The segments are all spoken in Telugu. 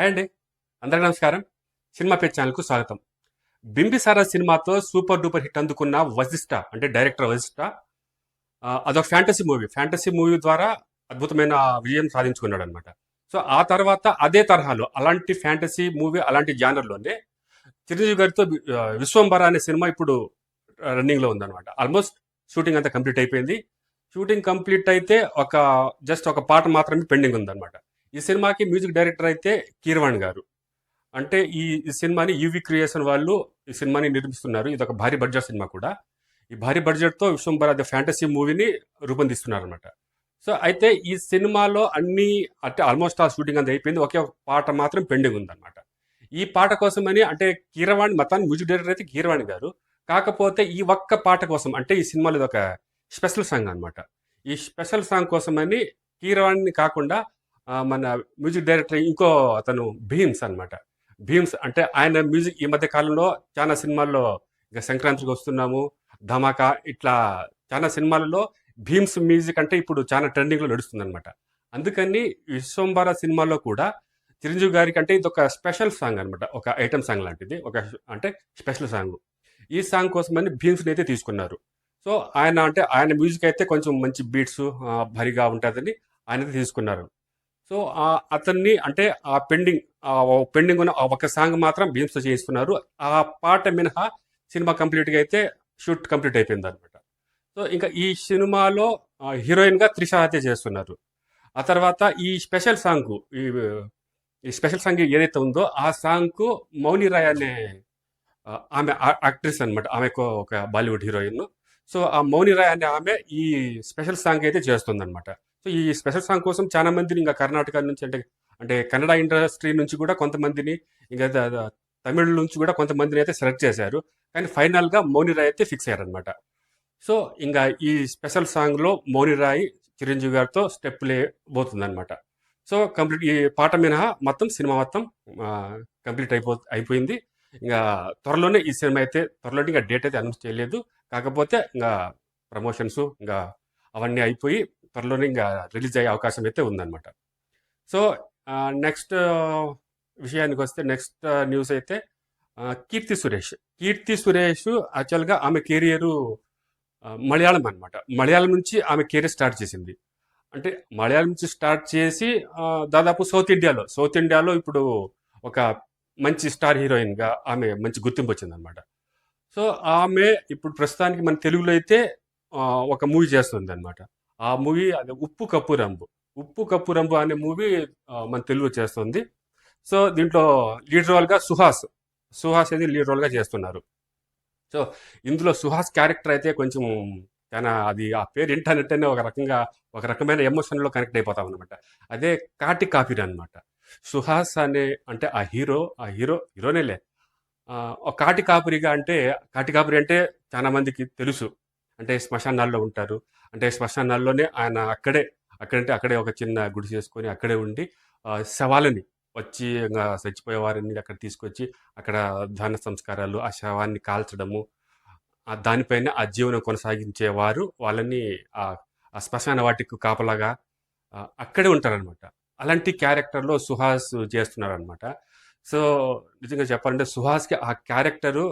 హాయ్ అండి. అందరికీ నమస్కారం. సినిమా పేజ్ ఛానల్కు స్వాగతం. బింబిసారా సినిమాతో సూపర్ డూపర్ హిట్ అందుకున్న వశిష్ట అంటే డైరెక్టర్ వశిష్ట అదొక ఫ్యాంటసీ మూవీ. ఫ్యాంటసీ మూవీ ద్వారా అద్భుతమైన విజయం సాధించుకున్నాడు అనమాట సో ఆ తర్వాత అదే తరహాలో అలాంటి ఫ్యాంటసీ మూవీ అలాంటి జానర్లోనే చిరంజీవి గారితో విశ్వంబర అనే సినిమా ఇప్పుడు రన్నింగ్లో ఉందన్నమాట. ఆల్మోస్ట్ షూటింగ్ అంతా కంప్లీట్ అయిపోయింది. షూటింగ్ కంప్లీట్ అయితే ఒక జస్ట్ ఒక పాట మాత్రమే పెండింగ్ ఉందన్నమాట. ఈ సినిమాకి మ్యూజిక్ డైరెక్టర్ అయితే కీర్వాణ్ గారు. అంటే ఈ సినిమాని యూవి క్రియేషన్ వాళ్ళు ఈ సినిమాని నిర్మిస్తున్నారు. ఇది ఒక భారీ బడ్జెట్ సినిమా కూడా. ఈ భారీ బడ్జెట్తో విశ్వంబర ద ఫ్యాంటసీ మూవీని రూపొందిస్తున్నారు అనమాట సో అయితే ఈ సినిమాలో అన్ని అంటే ఆల్మోస్ట్ ఆ షూటింగ్ అంతా అయిపోయింది. ఒకే ఒక పాట మాత్రం పెండింగ్ ఉందన్నమాట. ఈ పాట కోసమని అంటే కీరవాణి మతాన్ని మ్యూజిక్ డైరెక్టర్ అయితే కీరవాణి గారు. కాకపోతే ఈ ఒక్క పాట కోసం అంటే ఈ సినిమాలో ఇది ఒక స్పెషల్ సాంగ్ అనమాట ఈ స్పెషల్ సాంగ్ కోసమని కీరవాణిని కాకుండా మన మ్యూజిక్ డైరెక్టర్ ఇంకో అతను భీమ్స్ అనమాట భీమ్స్ అంటే ఆయన మ్యూజిక్ ఈ మధ్య కాలంలో చాలా సినిమాల్లో ఇంకా సంక్రాంతికి వస్తున్నాము ధమాకా ఇట్లా చాలా సినిమాలలో భీమ్స్ మ్యూజిక్ అంటే ఇప్పుడు చాలా ట్రెండింగ్లో నడుస్తుంది అనమాట అందుకని విశ్వంబర సినిమాలో కూడా చిరంజీవి గారికి అంటే ఇది ఒక స్పెషల్ సాంగ్ అనమాట ఒక ఐటమ్ సాంగ్ లాంటిది ఒక అంటే స్పెషల్ సాంగ్. ఈ సాంగ్ కోసమని భీమ్స్ని అయితే తీసుకున్నారు. సో ఆయన అంటే ఆయన మ్యూజిక్ అయితే కొంచెం మంచి బీట్స్ భరిగా ఉంటుందని ఆయన తీసుకున్నారు. సో అతన్ని అంటే ఆ పెండింగ్ ఆ పెండింగ్ ఉన్న ఒక సాంగ్ మాత్రం భీమ్స్ చేయిస్తున్నారు. ఆ పాట మినహా సినిమా కంప్లీట్గా అయితే షూట్ కంప్లీట్ అయిపోయింది అనమాట సో ఇంకా ఈ సినిమాలో హీరోయిన్గా త్రిష హత్య చేస్తున్నారు. ఆ తర్వాత ఈ స్పెషల్ సాంగ్ ఈ ఈ స్పెషల్ సాంగ్ ఏదైతే ఉందో ఆ సాంగ్కు మౌని రాయ్ అనే ఆమె యాక్ట్రెస్ అనమాట ఆమె ఒక- బాలీవుడ్ హీరోయిన్. సో ఆ మౌని రాయ్ అనే ఆమె ఈ స్పెషల్ సాంగ్ అయితే చేస్తుందన్నమాట. సో ఈ స్పెషల్ సాంగ్ కోసం చాలా మందిని ఇంకా కర్ణాటక నుంచి అంటే అంటే కన్నడ ఇండస్ట్రీ నుంచి కూడా కొంతమందిని ఇంకా తమిళ నుంచి కూడా కొంతమందిని అయితే సెలెక్ట్ చేశారు. కానీ ఫైనల్గా మౌని రాయ్ అయితే ఫిక్స్ అయ్యారనమాట సో ఇంకా ఈ స్పెషల్ సాంగ్లో మౌని రాయ్ చిరంజీవి గారితో స్టెప్ లే సో కంప్లీట్ ఈ పాట మినహా మొత్తం సినిమా మొత్తం కంప్లీట్ అయిపో అయిపోయింది. ఇంకా త్వరలోనే ఈ సినిమా అయితే త్వరలోనే ఇంకా డేట్ అయితే అనౌన్స్ చేయలేదు. కాకపోతే ఇంకా ప్రమోషన్స్ ఇంకా అవన్నీ అయిపోయి త్వరలోనే ఇంకా రిలీజ్ అయ్యే అవకాశం అయితే ఉందన్నమాట. సో నెక్స్ట్ విషయానికి వస్తే నెక్స్ట్ న్యూస్ అయితే కీర్తి సురేష్. కీర్తి సురేష్ యాక్చువల్గా ఆమె కెరియరు మలయాళం అనమాట మలయాళం నుంచి ఆమె కెరీర్ స్టార్ట్ చేసింది. అంటే మలయాళం నుంచి స్టార్ట్ చేసి దాదాపు సౌత్ ఇండియాలో సౌత్ ఇండియాలో ఇప్పుడు ఒక మంచి స్టార్ హీరోయిన్గా ఆమె మంచి గుర్తింపు వచ్చిందనమాట సో ఆమె ఇప్పుడు ప్రస్తుతానికి మన తెలుగులో అయితే ఒక మూవీ చేస్తుంది అనమాట ఆ మూవీ అది ఉప్పు కప్పు రంబు ఉప్పు కప్పు రంబు అనే మూవీ మన తెలుగు చేస్తుంది. సో దీంట్లో లీడ్ రోల్గా సుహాస్. సుహాస్ అనేది లీడ్ రోల్గా చేస్తున్నారు. సో ఇందులో సుహాస్ క్యారెక్టర్ అయితే కొంచెం చాలా అది ఆ పేరు ఏంటంటేనే ఒక రకంగా ఒక రకమైన ఎమోషన్లో కనెక్ట్ అయిపోతాం అనమాట అదే కాటి కాపీర్ అనమాట సుహాస్ అనే అంటే ఆ హీరో ఆ హీరో హీరోనేలే ఒక కాటి కాపురిగా అంటే కాటి కాపురి అంటే చాలా మందికి తెలుసు. అంటే శ్మశానాల్లో ఉంటారు. అంటే శ్మశానాల్లోనే ఆయన అక్కడే అక్కడంటే అక్కడే ఒక చిన్న గుడి చేసుకొని అక్కడే ఉండి శవాలని వచ్చి ఇంకా చచ్చిపోయే వారిని అక్కడ తీసుకొచ్చి అక్కడ దాన సంస్కారాలు ఆ శవాన్ని కాల్చడము దానిపైన ఆ జీవనం కొనసాగించేవారు వాళ్ళని ఆ శ్మశాన వాటికి కాపలాగా అక్కడే ఉంటారనమాట అలాంటి క్యారెక్టర్లో సుహాస్ చేస్తున్నారనమాట సో నిజంగా చెప్పాలంటే సుహాస్కి ఆ క్యారెక్టరు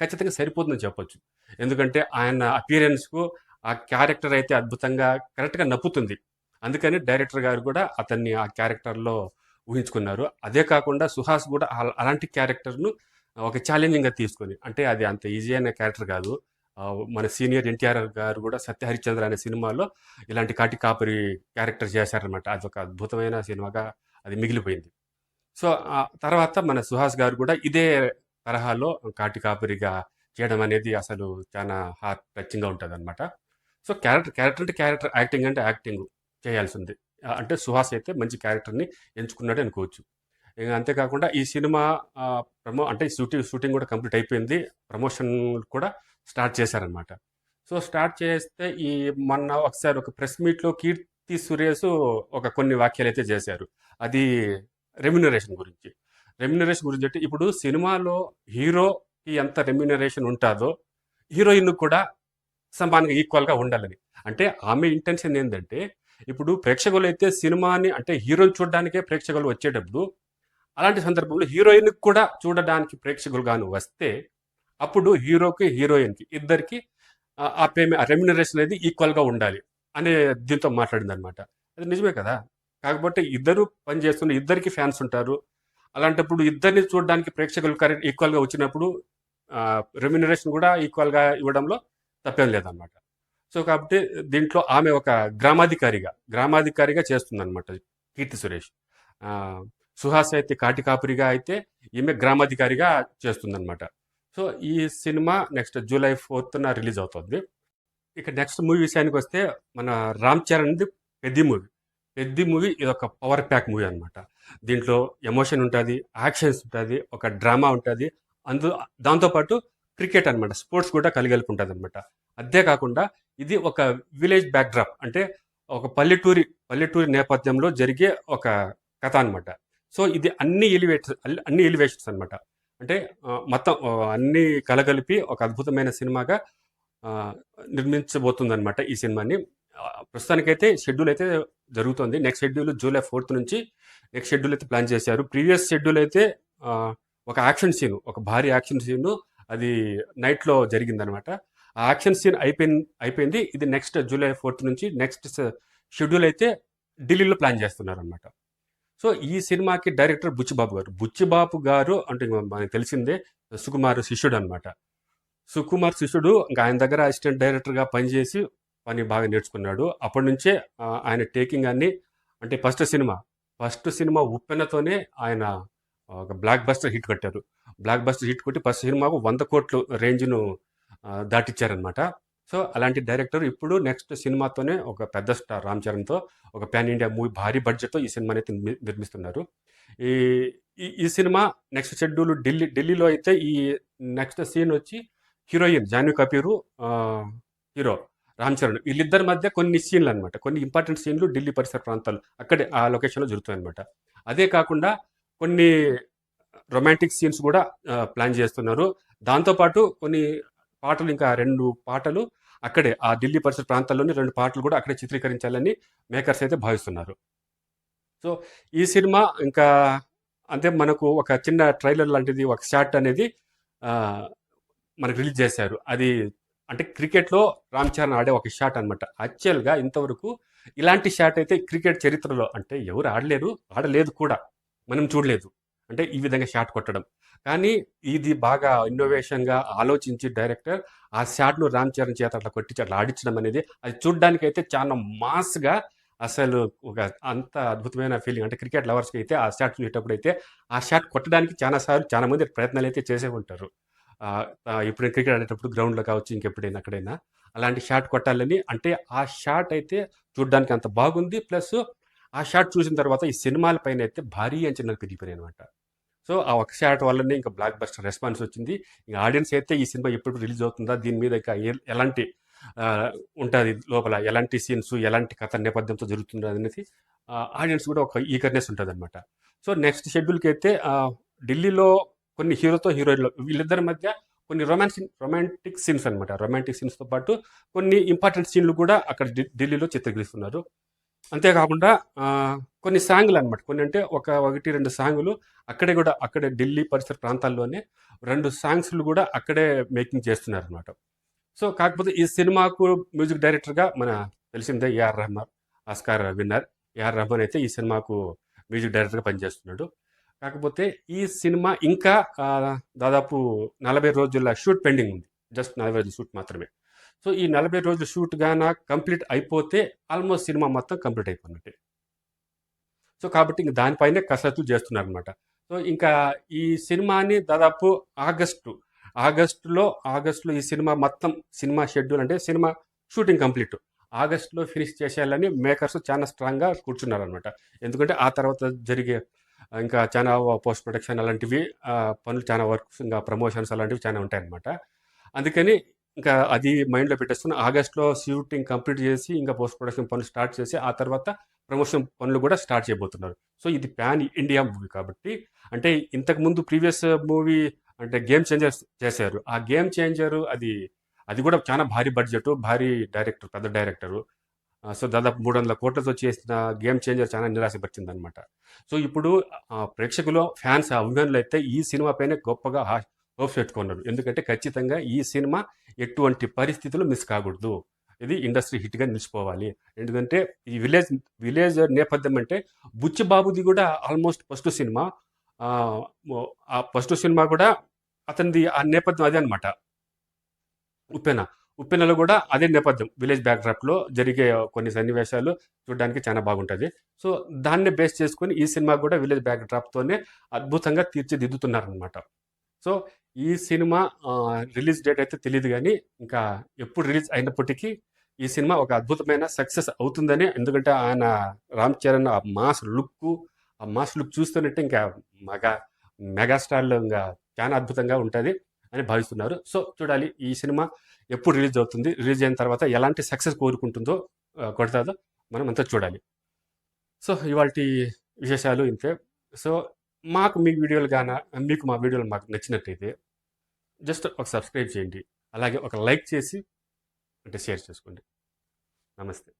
ఖచ్చితంగా సరిపోతుందని చెప్పొచ్చు. ఎందుకంటే ఆయన అపీరెన్స్కు ఆ క్యారెక్టర్ అయితే అద్భుతంగా కరెక్ట్గా నప్పుతుంది అందుకని డైరెక్టర్ గారు కూడా అతన్ని ఆ క్యారెక్టర్లో ఊహించుకున్నారు. అదే కాకుండా సుహాస్ కూడా అలాంటి క్యారెక్టర్ను ఒక ఛాలెంజింగ్గా తీసుకొని అంటే అది అంత ఈజీ అయిన క్యారెక్టర్ కాదు. మన సీనియర్ ఎన్టీఆర్ గారు కూడా సత్య హరిశ్చంద్ర అనే సినిమాలో ఇలాంటి కాటి కాపరి క్యారెక్టర్ చేశారనమాట అది ఒక అద్భుతమైన సినిమాగా అది మిగిలిపోయింది. సో తర్వాత మన సుహాస్ గారు కూడా ఇదే తరహాలో కాటి కాపరిగా చేయడం అనేది అసలు చాలా హార్ట్ టచింగ్గా ఉంటుంది అనమాట సో క్యారెక్టర్ క్యారెక్టర్ అంటే క్యారెక్టర్ యాక్టింగ్ అంటే యాక్టింగ్ చేయాల్సింది. అంటే సుహాస్ అయితే మంచి క్యారెక్టర్ని ఎంచుకున్నాడు అనుకోవచ్చు. ఇంకా అంతేకాకుండా ఈ సినిమా ప్రమో అంటే షూటింగ్ షూటింగ్ కూడా కంప్లీట్ అయిపోయింది. ప్రమోషన్ కూడా స్టార్ట్ చేశారనమాట సో స్టార్ట్ చేస్తే ఈ మొన్న ఒకసారి ఒక ప్రెస్ మీట్లో కీర్తి సురేష్ ఒక కొన్ని వ్యాఖ్యలు అయితే చేశారు. అది రెమ్యునరేషన్ గురించి. రెమ్యునరేషన్ గురించి అంటే ఇప్పుడు సినిమాలో హీరోకి ఎంత రెమ్యునరేషన్ ఉంటుందో హీరోయిన్ కూడా సమానంగా ఈక్వల్గా ఉండాలని. అంటే ఆమె ఇంటెన్షన్ ఏంటంటే ఇప్పుడు ప్రేక్షకులు అయితే సినిమాని అంటే హీరోని చూడడానికే ప్రేక్షకులు వచ్చేటప్పుడు అలాంటి సందర్భంలో హీరోయిన్ కూడా చూడడానికి ప్రేక్షకులు గాను వస్తే అప్పుడు హీరోకి హీరోయిన్కి ఇద్దరికి ఆ- పేమెంట్ ఆ రెమ్యునరేషన్ అనేది ఈక్వల్గా ఉండాలి అనే దీంతో మాట్లాడింది అనమాట అది నిజమే కదా? కాకపోతే ఇద్దరు పనిచేస్తున్న ఇద్దరికి ఫ్యాన్స్ ఉంటారు. అలాంటప్పుడు ఇద్దరిని చూడడానికి ప్రేక్షకులు కరెక్ట్ ఈక్వల్గా వచ్చినప్పుడు రెమ్యునరేషన్ కూడా ఈక్వల్గా ఇవ్వడంలో తప్పేం లేదన్నమాట. సో కాబట్టి దీంట్లో ఆమె ఒక గ్రామాధికారిగా గ్రామాధికారిగా చేస్తుందన్నమాట కీర్తి సురేష్. సుహాస్ అయితే కాటి కాపురిగా అయితే ఈమె గ్రామాధికారిగా చేస్తుందన్నమాట. సో ఈ సినిమా నెక్స్ట్ జూలై ఫోర్త్న రిలీజ్ అవుతుంది. ఇక నెక్స్ట్ మూవీ విషయానికి వస్తే మన రామ్ చరణ్ది పెద్ద మూవీ. పెద్ద మూవీ ఇది ఒక పవర్ ప్యాక్ మూవీ అనమాట దీంట్లో ఎమోషన్ ఉంటుంది యాక్షన్స్ ఉంటుంది ఒక డ్రామా ఉంటుంది. అందు దాంతోపాటు క్రికెట్ అన్నమాట. స్పోర్ట్స్ కూడా కలిగలిపి ఉంటుంది అనమాట అంతేకాకుండా ఇది ఒక విలేజ్ బ్యాక్డ్రాప్. అంటే ఒక పల్లెటూరి పల్లెటూరి నేపథ్యంలో జరిగే ఒక కథ అనమాట సో ఇది అన్ని ఎలివేట్స్ అన్ని ఎలివేషన్స్ అనమాట అంటే మొత్తం అన్ని కలగలిపి ఒక అద్భుతమైన సినిమాగా నిర్మించబోతుందనమాట ఈ సినిమాని. ప్రస్తుతానికైతే షెడ్యూల్ అయితే జరుగుతుంది. నెక్స్ట్ షెడ్యూల్ జూలై ఫోర్త్ నుంచి నెక్స్ట్ షెడ్యూల్ అయితే ప్లాన్ చేశారు. ప్రీవియస్ షెడ్యూల్ అయితే ఒక యాక్షన్ సీన్ ఒక భారీ యాక్షన్ సీన్ అది నైట్లో జరిగిందనమాట. ఆ యాక్షన్ సీన్ అయిపోయింది అయిపోయింది. ఇది నెక్స్ట్ జూలై ఫోర్త్ నుంచి నెక్స్ట్ షెడ్యూల్ అయితే ఢిల్లీలో ప్లాన్ చేస్తున్నారు అనమాట సో ఈ సినిమాకి డైరెక్టర్ బుచ్చిబాబు గారు. బుచ్చిబాబు గారు అంటే మనకు తెలిసిందే సుకుమార్ శిష్యుడు అనమాట సుకుమార్ శిష్యుడు ఇంకా ఆయన దగ్గర అసిస్టెంట్ డైరెక్టర్గా పనిచేసి పని బాగా నేర్చుకున్నాడు. అప్పటి నుంచే ఆయన టేకింగ్ అన్ని అంటే ఫస్ట్ సినిమా ఫస్ట్ సినిమా ఉప్పెనతోనే ఆయన ఒక బ్లాక్ బస్టర్ హిట్ కట్టారు. బ్లాక్ బస్టర్ హిట్ కొట్టి ఫస్ట్ సినిమాకు వంద కోట్లు రేంజ్ను దాటిచ్చారనమాట సో అలాంటి డైరెక్టర్ ఇప్పుడు నెక్స్ట్ సినిమాతోనే ఒక పెద్ద స్టార్ రామ్ చరణ్తో ఒక పాన్ ఇండియా మూవీ భారీ బడ్జెట్తో ఈ సినిమాని అయితే నిర్మిస్తున్నారు. ఈ ఈ ఈ సినిమా నెక్స్ట్ షెడ్యూల్ ఢిల్లీ ఢిల్లీలో అయితే ఈ నెక్స్ట్ సీన్ వచ్చి హీరోయిన్ జాన్వీ కపూరు హీరో రామ్ చరణ్. వీళ్ళిద్దరి మధ్య కొన్ని సీన్లు అనమాట కొన్ని ఇంపార్టెంట్ సీన్లు ఢిల్లీ పరిసర ప్రాంతాలు అక్కడే ఆ లొకేషన్లో జరుగుతాయి అనమాట అదే కాకుండా కొన్ని రొమాంటిక్ సీన్స్ కూడా ప్లాన్ చేస్తున్నారు. దాంతోపాటు కొన్ని పాటలు ఇంకా రెండు పాటలు అక్కడే ఆ ఢిల్లీ పరిసర ప్రాంతాల్లోని రెండు పాటలు కూడా అక్కడే చిత్రీకరించాలని మేకర్స్ అయితే భావిస్తున్నారు. సో ఈ సినిమా ఇంకా అంటే మనకు ఒక చిన్న ట్రైలర్ లాంటిది ఒక షాట్ అనేది మనకు రిలీజ్ చేశారు. అది అంటే క్రికెట్లో రామ్ చరణ్ ఆడే ఒక షాట్ అనమాట యాక్చువల్గా ఇంతవరకు ఇలాంటి షాట్ అయితే క్రికెట్ చరిత్రలో అంటే ఎవరు ఆడలేరు ఆడలేదు కూడా. మనం చూడలేదు. అంటే ఈ విధంగా షాట్ కొట్టడం. కానీ ఇది బాగా ఇన్నోవేషన్గా ఆలోచించి డైరెక్టర్ ఆ షాట్ను రామ్ చరణ్ చేత అట్లా కొట్టించి అట్లా ఆడించడం అనేది అది చూడడానికి అయితే చాలా మాస్గా అసలు ఒక అంత అద్భుతమైన ఫీలింగ్ అంటే క్రికెట్ లవర్స్కి అయితే ఆ షాట్ చూసేటప్పుడు అయితే ఆ షాట్ కొట్టడానికి చాలా సార్లు చాలా మంది ప్రయత్నాలు అయితే చేసే ఉంటారు. ఇప్పుడు క్రికెట్ ఆడేటప్పుడు గ్రౌండ్లో కావచ్చు ఇంకెప్పుడైనా అక్కడైనా అలాంటి షాట్ కొట్టాలని అంటే ఆ షాట్ అయితే చూడడానికి అంత బాగుంది. ప్లస్ ఆ షాట్ చూసిన తర్వాత ఈ సినిమాల పైన అయితే భారీ అంచనాలు పెరిగిపోయాయి అనమాట సో ఆ ఒక షాట్ వల్లనే ఇంకా బ్లాక్ బస్టర్ రెస్పాన్స్ వచ్చింది. ఇంకా ఆడియన్స్ అయితే ఈ సినిమా ఎప్పుడు రిలీజ్ అవుతుందా? దీని మీద ఇంకా ఏ- ఎలాంటి ఉంటుంది లోపల? ఎలాంటి సీన్స్ ఎలాంటి కథ నేపథ్యంతో జరుగుతుంది అనేది ఆడియన్స్ కూడా ఒక ఈగర్నెస్ ఉంటుంది అనమాట సో నెక్స్ట్ షెడ్యూల్కి అయితే ఢిల్లీలో కొన్ని హీరోతో హీరోయిన్లు వీళ్ళిద్దరి మధ్య కొన్ని రొమాన్స్ రొమాంటిక్ సీన్స్ అనమాట రొమాంటిక్ సీన్స్తో పాటు కొన్ని ఇంపార్టెంట్ సీన్లు కూడా అక్కడ ఢిల్లీలో చిత్రీకరిస్తున్నారు. అంతేకాకుండా కొన్ని సాంగ్లు అనమాట కొన్ని అంటే ఒక ఒకటి రెండు సాంగులు అక్కడే కూడా అక్కడే ఢిల్లీ పరిసర ప్రాంతాల్లోనే రెండు సాంగ్స్లు కూడా అక్కడే మేకింగ్ చేస్తున్నారు అనమాట సో కాకపోతే ఈ సినిమాకు మ్యూజిక్ డైరెక్టర్గా మన తెలిసిందే A R Rahman Oscar winner. A R Rahman అయితే ఈ సినిమాకు మ్యూజిక్ డైరెక్టర్గా పనిచేస్తున్నాడు. కాకపోతే ఈ సినిమా ఇంకా దాదాపు నలభై రోజుల షూట్ పెండింగ్ ఉంది. జస్ట్ నలభై రోజుల షూట్ మాత్రమే. సో ఈ నలభై రోజుల షూట్ గాన కంప్లీట్ అయిపోతే ఆల్మోస్ట్ సినిమా మొత్తం కంప్లీట్ అయిపోయినట్టే. సో కాబట్టి ఇంక దానిపైనే కసరత్తు చేస్తున్నారు అనమాట సో ఇంకా ఈ సినిమాని దాదాపు ఆగస్టు ఆగస్టులో ఆగస్టులో ఈ సినిమా మొత్తం సినిమా షెడ్యూల్ అంటే సినిమా షూటింగ్ కంప్లీట్. ఆగస్టులో ఫినిష్ చేసేయాలని మేకర్స్ చాలా స్ట్రాంగ్గా కూర్చున్నారు అనమాట ఎందుకంటే ఆ తర్వాత జరిగే ఇంకా చాలా పోస్ట్ ప్రొడక్షన్ అలాంటివి పనులు చాలా వర్క్స్ ఇంకా ప్రమోషన్స్ అలాంటివి చాలా ఉంటాయన్నమాట. అందుకని ఇంకా అది మైండ్లో పెట్టేసుకుని ఆగస్ట్లో షూటింగ్ కంప్లీట్ చేసి ఇంకా పోస్ట్ ప్రొడక్షన్ పనులు స్టార్ట్ చేసి ఆ తర్వాత ప్రమోషన్ పనులు కూడా స్టార్ట్ చేయబోతున్నారు. సో ఇది ప్యాన్ ఇండియా మూవీ కాబట్టి అంటే ఇంతకుముందు ప్రీవియస్ మూవీ అంటే గేమ్ చేంజర్ చేశారు. ఆ గేమ్ చేంజర్ అది అది కూడా చాలా భారీ బడ్జెట్ భారీ డైరెక్టర్ పెద్ద డైరెక్టరు. సో దాదాపు మూడు వందల కోట్లతో చేసిన గేమ్ చేంజర్ చాలా నిరాశపరిచింది అనమాట సో ఇప్పుడు ప్రేక్షకులు ఫ్యాన్స్ అభిమానులు అయితే ఈ సినిమా పైన గొప్పగా హోప్స్ పెట్టుకున్నారు. ఎందుకంటే ఖచ్చితంగా ఈ సినిమా ఎటువంటి పరిస్థితులు మిస్ కాకూడదు. ఇది ఇండస్ట్రీ హిట్గా నిలిచిపోవాలి. ఎందుకంటే ఈ విలేజ్ విలేజ్ నేపథ్యం అంటే బుచ్చిబాబుది కూడా ఆల్మోస్ట్ ఫస్ట్ సినిమా. ఆ, ఫస్ట్ సినిమా కూడా అతనిది ఆ నేపథ్యం అదే అనమాట ఉప్పెన. ఉప్పెనలో కూడా అదే నేపథ్యం విలేజ్ బ్యాక్డ్రాప్లో జరిగే కొన్ని సన్నివేశాలు చూడడానికి చాలా బాగుంటుంది. సో దాన్ని బేస్ చేసుకొని ఈ సినిమా కూడా విలేజ్ బ్యాక్డ్రాప్తోనే అద్భుతంగా తీర్చిదిద్దుతున్నారనమాట సో ఈ సినిమా రిలీజ్ డేట్ అయితే తెలియదు కానీ ఇంకా ఎప్పుడు రిలీజ్ అయినప్పటికీ ఈ సినిమా ఒక అద్భుతమైన సక్సెస్ అవుతుందని ఎందుకంటే ఆయన రామ్ చరణ్ ఆ మాస్ లుక్ ఆ మాస్ లుక్ చూస్తున్నట్టే ఇంకా మెగా మెగాస్టార్లో ఇంకా చాలా అద్భుతంగా ఉంటుంది అని భావిస్తున్నారు. సో చూడాలి ఈ సినిమా ఎప్పుడు రిలీజ్ అవుతుంది రిలీజ్ అయిన తర్వాత ఎలాంటి సక్సెస్ కోరుకుంటుందో కొడతాదో మనం అంతా చూడాలి. సో ఇవాళ విశేషాలు ఇంతే. సో మాకు మీ వీడియోలు కానీ మీకు మా వీడియోలు మాకు నచ్చినట్టయితే జస్ట్ ఒక సబ్స్క్రైబ్ చేయండి. అలాగే ఒక లైక్ చేసి అంటే షేర్ చేసుకోండి. నమస్తే.